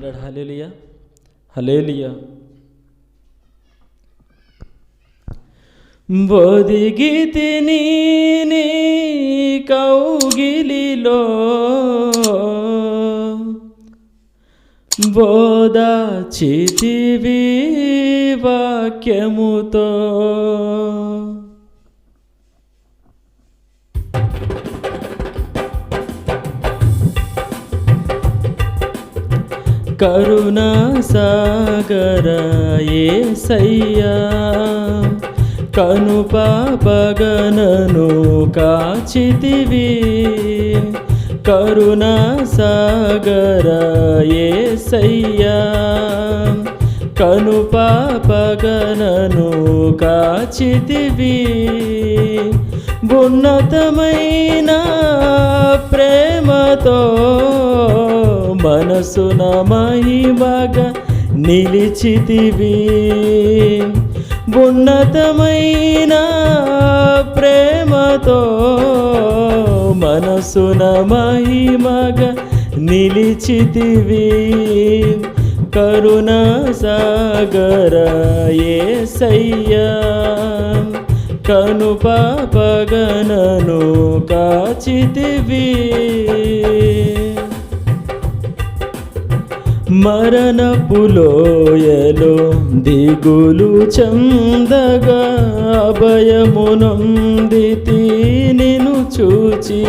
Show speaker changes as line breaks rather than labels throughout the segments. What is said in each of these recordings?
ప్రైజ్లాడ్ hallelujah hallelujah బొదిగితిని నీ కౌగిలిలో బోధ చితివి వాక్యముతో కరుణా సాగరాయే ఏసయ్యా కను పాపగనను కాచితివి. కరుణా సాగర ఏసయ్యా కను పాపగనను కాచితివి. ఉన్నతమైన ప్రేమతో మనసున మహిమగా నిలిచితివి. ఉన్నతమైన ప్రేమతో మనసున మహిమగా నిలిచితివి. కరుణా సాగర ఏసయ్యా కను పాపగనను కాచితివి. మరణపులోయలో దిగులు చందగా అభయమునందితి నిను చూచి.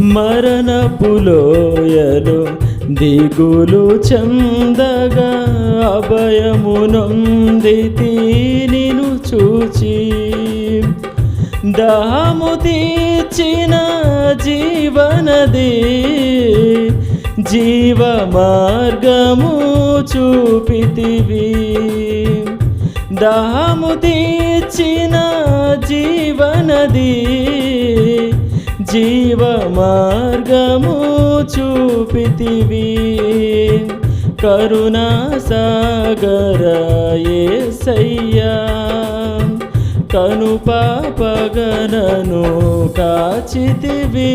మరణపులోయలో దిగులు చందగా అభయమునందితి నిను చూచి. దాము తీర్చిన జీవనది జీవ మార్గము చూపితివి. దాము తీర్చిన జీవనది జీవ మార్గము చూపితివి. కరుణా సాగరాయే సయ్యా కను పాపగనను కాచితివి.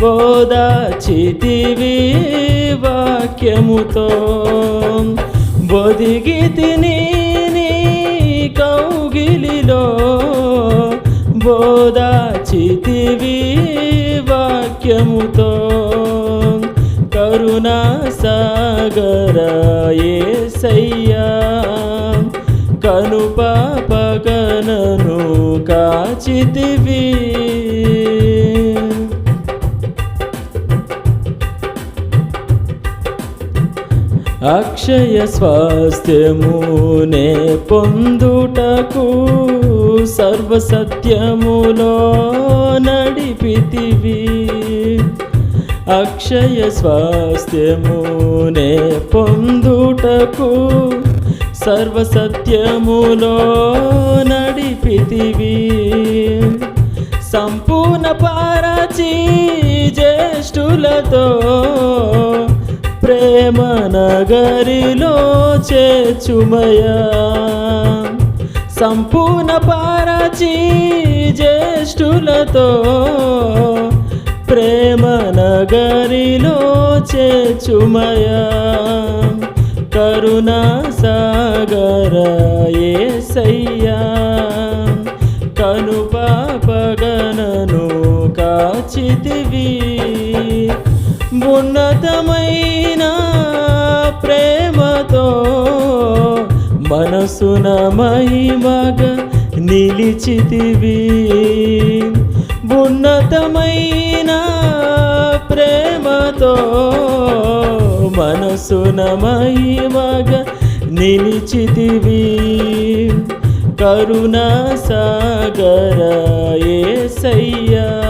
బోదాచితివి వాక్యముతో. బొదిగితిని నీ కౌగిలిలో. బోదాచితివి వాక్యముతో. కరుణా సాగరాయే సయ్యా కను పాపగనను కాచితివి. అక్షయ స్వాస్థ్యమునే పొందుటకు సర్వసత్యములో నడిపితివి. అక్షయ స్వాస్థ్యమునే పొందుటకు సర్వసత్యములో నడిపితివి. సంపూర్ణ పారచి జ్యేష్ఠులతో ప్రేమ నగరిలో చేచుమయా సంపూర్ణ పారచి జ్యేష్ఠులతో ప్రేమ నగరిలో చేచుమయా కరుణా సాగర సయ్యా కను పాపగనను కాచితివి. ఉన్నతమైన ప్రేమతో మనసున మహిమగా నిలిచితివి. ఉన్నతమైన ప్రేమతో మనసున మహిమగా నిలిచితివి. కరుణా సాగర ఏ సయ్యా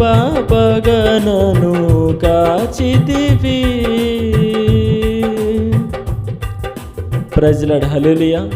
పాపగనను కాచితివి. ప్రజలడ్ హల్లెలూయా